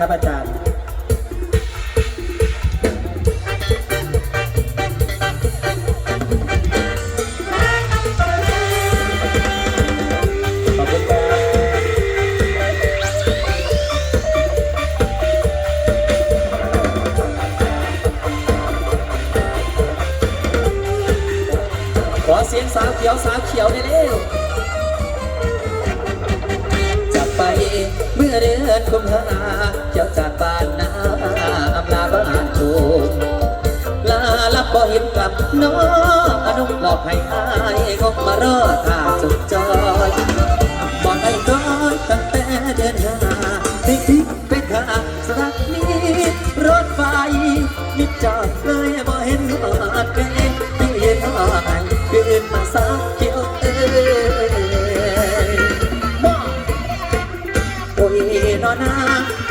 ครับอาจารย์ขอเสียงสาวเขียวสาวเขียวได้เร็วจะไป เมื่อเดือนกุมภาเจ้าจากบ้านนาอำลาบ้านโชมลาลับบ่เห็นกลับน้ออนุหลอกให้อายงกมารอท่าสุดจอยบอกให้ก้อนตั้งแต่เดือนห้าได้พลิกไปทางสถานีรถไฟนิดจอดเลยบ่เห็นหอดแก่ที่เห็นหอดคืนมาสา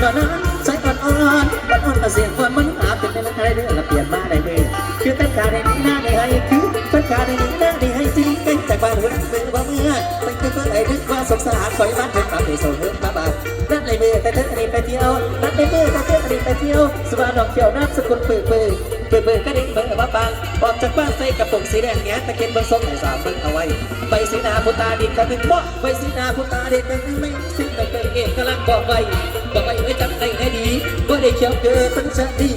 านอนนานใส่อ่อนอ่อนอ่อนอ่อนมาเสียงคนมันหาเป็นอะไรเรื่องละเปลี่ยนมาได้เลยคือตั้งการในนี้หน้าได้ให้คือตั้งการในนี้หน้าได้ให้จริงกันจากบ้านหัวเป็นว่าเมื่อไปคือเพื่อไอ้ดึกว่าสงสารคอยบ้านเป็นปากเป็นโซ่เฮือกมาบ้าดนั่นเลยมือแต่เธออันนี้ไปเที่ยวนั่นเลยมือแต่เธออันนี้ไปเที่ยวสบายดอกเขียวน้ำสกุลปื้อปื้อปื้อปื้อก็ดิ้งเบิ่งว่าบางออกจากบ้านใส่กระปุกสีแดงเนี้ยตะเกียบเบิ่งส้มในสามเบิ่งเอาไว้ใบสีนาพุตาดินกันหนึ่งบ่ใบสีนาพุตาดินกันหนึ่งไม่สิ้นแต่เกิดเองกำลังบอกไว้ กไว้ไว้จำได้ให้ดีว่าได้เขียวเกินทั้งชาติ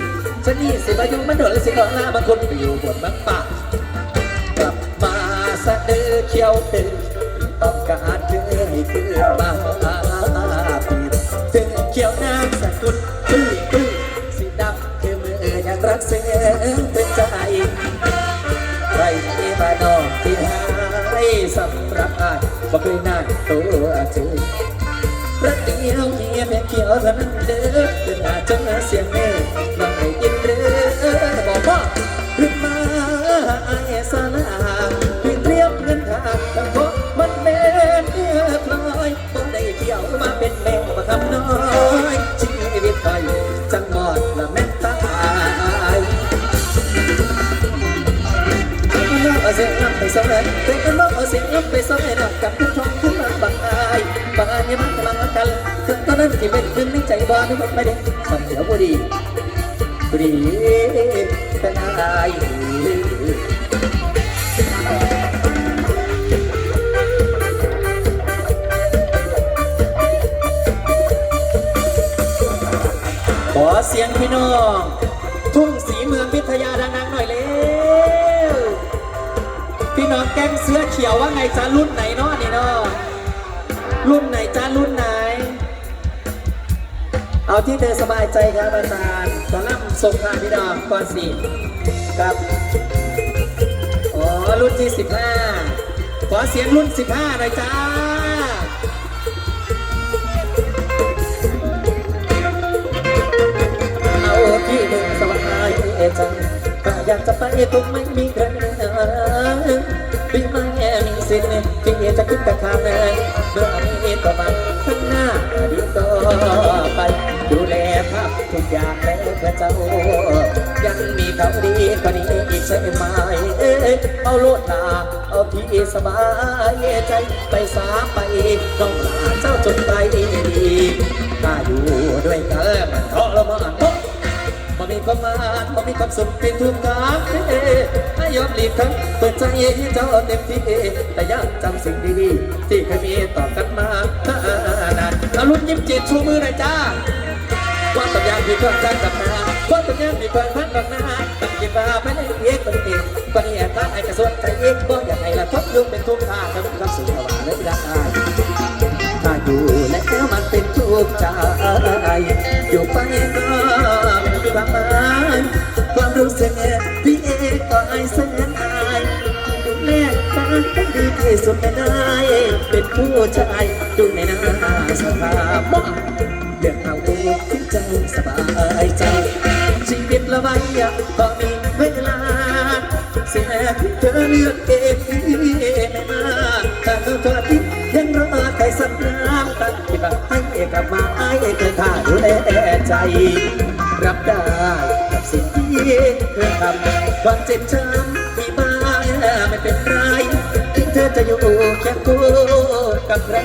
ชาติสิบอายุมันโดนสิขอลาบางคนไปอยู่บนบังป่ากลับมาสะดือเขียวตึงต้องการเจอให้คืนมาหาปีถึงเขียวน้ำสะกุดปื้อปื้อสีดำคือมือยังรักเสียงเป็นใจใครที่มานอกที่หายสำหรับอายบ่เคยนั่งตัวจริ รักเดียวเงียบเขียวเท่านั้นเด้อจนอาจจะเสียงเมฆลองให้ยินเด้อบอกว่าขึ้นมาไอ้สาลาคือเตรียมเงินทางแต่เพราะมันแม่นเอื้อพลอยบ่ได้เที่ยวมาเป็นแมวมาทำน้อยชีวิตไปจังหมอดละแม่นตายเอาเสียงลำไปสองเลยเป็นกันว่าเอาเสียงลำไปสองเลยนะกับผู้ชมผู้รักบางอา บางอายยังมันกำลังรักกันคือตอนนั้นที่เป็นคืนในใจบ้านนึกไม่ได้สำเดียวบุรีบุรีเป็นอายขอเสียงพี่น้อง ทุ่งสีเมืองพิทยาดังๆหน่อยเร็วพี่น้องแก้มเสื้อเขียวว่าไงจ้ารุ่นไหนเนาะนี่เนาะ รุ่นไหนจ้ารุ่นไหน เอาที่เธอสบายใจครับอาจารย์ตอนนั้นส่งทางพี่ดอกก่อนสิครับอ๋อรุ่นที่ 15 ขอเสียงรุ่น 15หน่อยจ้าเอาที่หนึ่งสบายจังก็อยากจะไปทุกไม่มีใครพี่ไม่มีสิทธิ์ที่จะคิดแต่ข้าง เมื่อมีต่อมาข้างหน้าดีต่อไป ดูแลภาพทุกอย่างแล้วเพื่อเจ้า ยังมีเขาดีกว่านี้อีกใช่ไหมเอ้ยเอาโลดนาเอาที่สบายใจไปสาไปต้องลาเจ้าจนไปดีถ้าอยู่ด้วยกันมันทรมาน เนามามหมายบ่มีความสุขเป็นทุกทางเอ้ให้ยอมหลีกทั้งเปิดใจให้เจ้าเต็มที่แต่ยังจำสิ่งดีๆที่เคยมีต่อกันมานานอารุณยิ้มจ็ดชูมือหน่อยจ้าความตัญญามีความใจกับนาความตัญญามีความพันกับนาตั้งใจมาไม่ได้เอกปฏิเอกปฏิเอกตั้งไอ้กระสวนใจเอกบ่อยากให้ละทบยุงเป็นทุกทางทำความสุขว่าและรักอายถ้าอยู่แล้วมันเป็นทุกข์ใจ สุดไม่ได้ เป็นผู้ชายดูในหน้าสภาพมองเรื่องเอาที่ใจสบายใจ ชีวิตละไว้พอมีเวลาเสียเธอเลือกเองไม่มาถ้าเธอเธอที่ยังรอใครสักน้ำตั้งที่บ้านให้กลับมาไอ้เคยท่าดูแลใจ รับได้กับสิ่งที่เธอทำความเจ็บช้ำที่มาไม่เป็นไร จะอยู่แค่ตัวกับใคร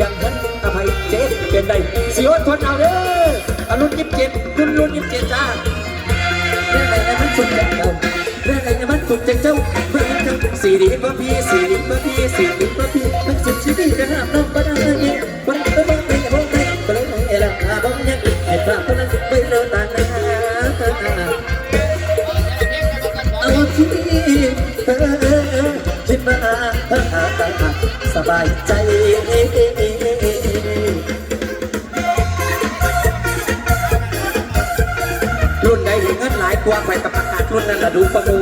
ยังนั้นอภัยเจ็บเป็นใดสิอดทนเอาเด้ออรุณยิบเจ็ดคุณรุ่นยิบเจ็ดจ้าเรื่องอะไรนะมันสุดจากเจ้าเรื่องอะไรนะมันสุดจากเจ้าเพื่อนเจ้าสี่ดีกว่อพี่สี่ดีกว่อพี่สี่ดีกว่อพี่ทั้งสิบชีวิตจะห้ามน้อง บายใจรุ่นใดเห็นเงินหลายกว่าไปกับประกาศรุ่นนั้นละดูประมู